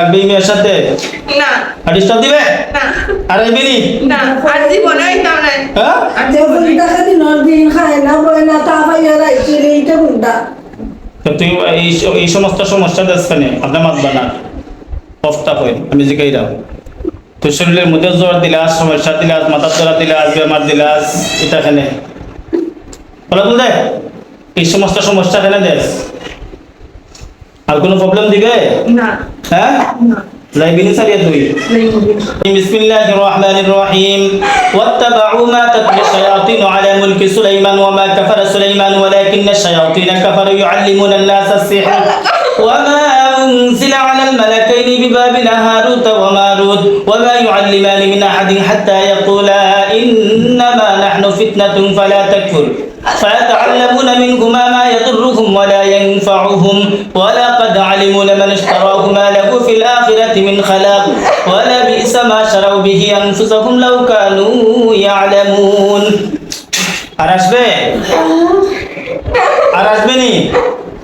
লাগবে এই মেয়ের সাথে? না। আর ডিস্টার্ব দিবে? না। আর আইবিনি না আর জীবনে হইতাম না হ্যাঁ? আর যে জীবনে বুনটা খালি নদিন খায় না বই না তা পাইয়া রাইছে রে এইটা বুনটা তো তুই এই এই সমস্ত সমস্যা দেখছেন আপনার মাতবা না কফটা হয় আমি জিকাইরাম তুই শরীরের মধ্যে জ্বর দিলাস সমস্যা দিলাস মাথার জ্বর দিলাস বেমার দিলাস এটা খানে বলা বল দে এই সমস্ত সমস্যা খানে দেশ। আর কোনো প্রবলেম দিবে? না। ها? زي بنسى اليد بسم الله الرحمن الرحيم. واتبعوا ما تتلو الشياطين على ملك سليمان وما كفر سليمان ولكن الشياطين كفروا يعلمون الناس السحر. وما أنزل على الملكين ببابل هاروت وماروت وما يعلمان من أحد حتى يقولا إنما نحن فتنة فلا تكفر. فيتعلمون منهما ما يضرهم ولا ينفعهم ولقد علموا لمن اشتراه ما له في الآخرة من خلاق ولبئس ما شروا به أنفسهم لو كانوا يعلمون আর আসবে আর আসবে নি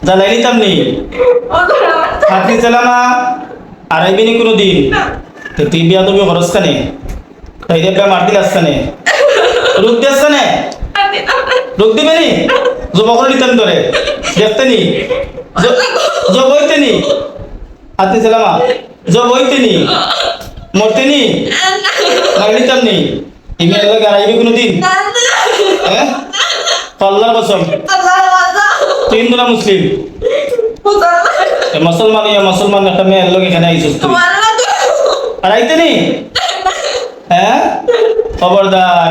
জ্বালাই নিতাম নি হাতি চালামা আর আইবে নি কোনো দিন তো তুই বিয়া তুমি খরচ কানে তাই দিয়ে বেমার দিল আসকানে রোগ দিয়ে আসকানে রোগ দিবে নি যুবকর নিতাম ধরে দেখতে নি জব হইতে নি হাতি চালামা জব হইতে নি মরতে নি ইমেল লাগে আর আইবে কোনো দিন হ্যাঁ? আল্লাহর কসম। তুই হিন্দু মুসলিম। মুসলমান ইয়া মুসলমান, একটা মেয়ের লোক এখানে আইছিস তুই আর আইতে নি হ্যাঁ? খবরদার।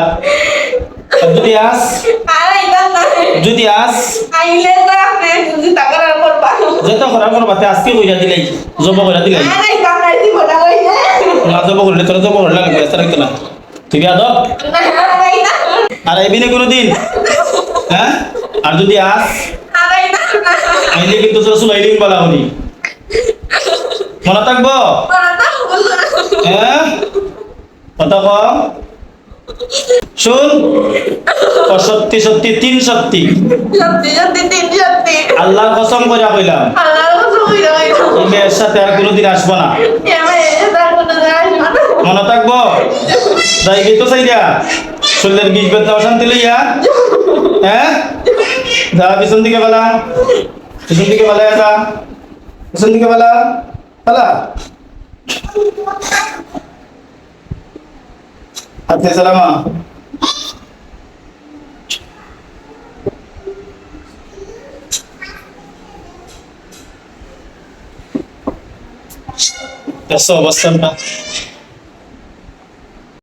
আর যদি আস যদি আস যেত করার কোনো বাতে আজকে কইরা দিলাই জব কইরা দিলাই। না জব করলে তোরা জব করলে লাগবে এসা রাখতো না। তুই দাও আর আইবি না কোনো দিন হ্যাঁ? আর যদি আস আইলে কিন্তু তোর সুলাইলিং বলা হনি মনে থাকব? হ্যাঁ? কথা কম শুন। সত্যি সত্যি তিন সত্যি। সত্যি সত্যি তিন সত্যি। আল্লাহর কসম করে কইলাম। আল্লাহর কথা কইরা মেয়ের সাথে আর কোনোদিন আসব না। মনে থাকব? যাই গেই তো চাইরা শরীরের বিষ বেদনা অশান্তি লইয়া। হ্যাঁ? যা পিছন দিকে বেলা পিছন দিকে বেলা যা। পিছন দিকে বেলা বেলা Ate Salama. That's all. What's